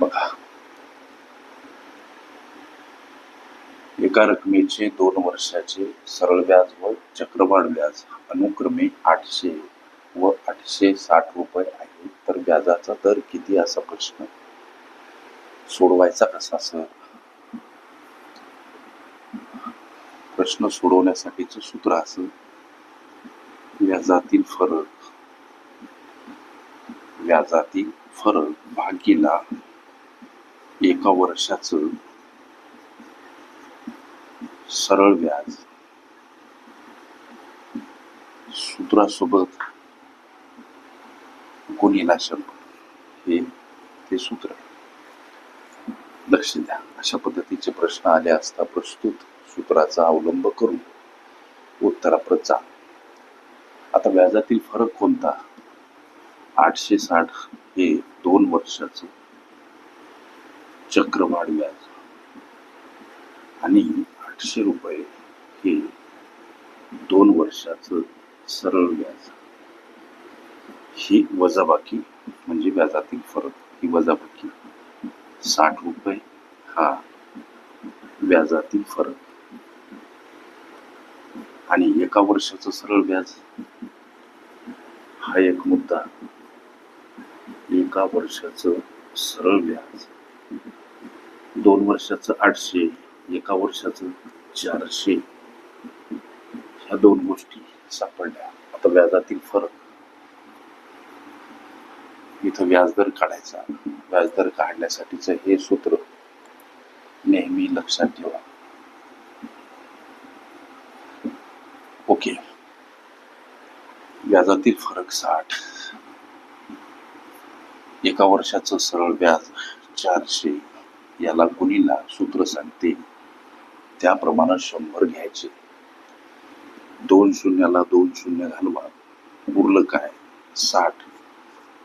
बघा. एका रकमेचे दोन वर्षाचे सरळ व्याज व चक्रवाढ व्याज अनुक्रमे आठशे व आठशे साठ रुपये आहे. तर व्याजाचा दर किती असा प्रश्न? सोडवायचा कसा सर? प्रश्न सोडवण्यासाठीच सूत्र असं. व्याजातील फरक. व्याजातील फरक भागीला एका वर्षाचं सरळ व्याज सूत्रासोबत गुणिला शंभर. हे ते सूत्र लक्ष द्या. अशा पद्धतीचे प्रश्न आले असता प्रस्तुत सूत्राचा अवलंब करून उत्तराप्रत जा. आता व्याजातील फरक कोणता? आठशे साठ हे दोन वर्षाचं चक्रवाढ व्याज आणि आठशे रुपये हे दोन वर्षाचं सरळ व्याज. ही वजाबाकी म्हणजे व्याजातील फरक ही वजाबाकी. साठ रुपये हा व्याजातील फरक. आणि एका वर्षाचं सरळ व्याज हा एक मुद्दा. एका वर्षाचं सरळ व्याज. दोन वर्षाचं आठशे एका वर्षाचं चारशे. ह्या दोन गोष्टी सापडल्या. आता व्याजातील फरक. इथं व्याजदर काढायचा. व्याजदर काढण्यासाठीचं हे सूत्र नेहमी लक्षात ठेवा. ओके. व्याजातील फरक साठ. एका वर्षाचं सरळ व्याज चारशे. याला गुणीला सूत्र सांगते. त्याप्रमाणे शंभर घ्यायचे. दोन शून्याला दोन शून्य घालवा. उरलं काय? साठ.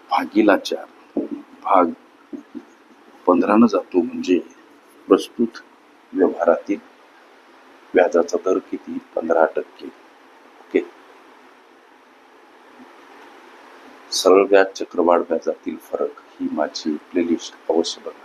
भागीला चार. भाग पंधरानं जातो म्हणजे प्रस्तुत व्यवहारातील व्याजाचा दर किती? पंधरा टक्के. ओके. सरळ व्याज चक्रवाढ व्याजातील फरक ही माझी प्लेलिस्ट अवश्य बघा.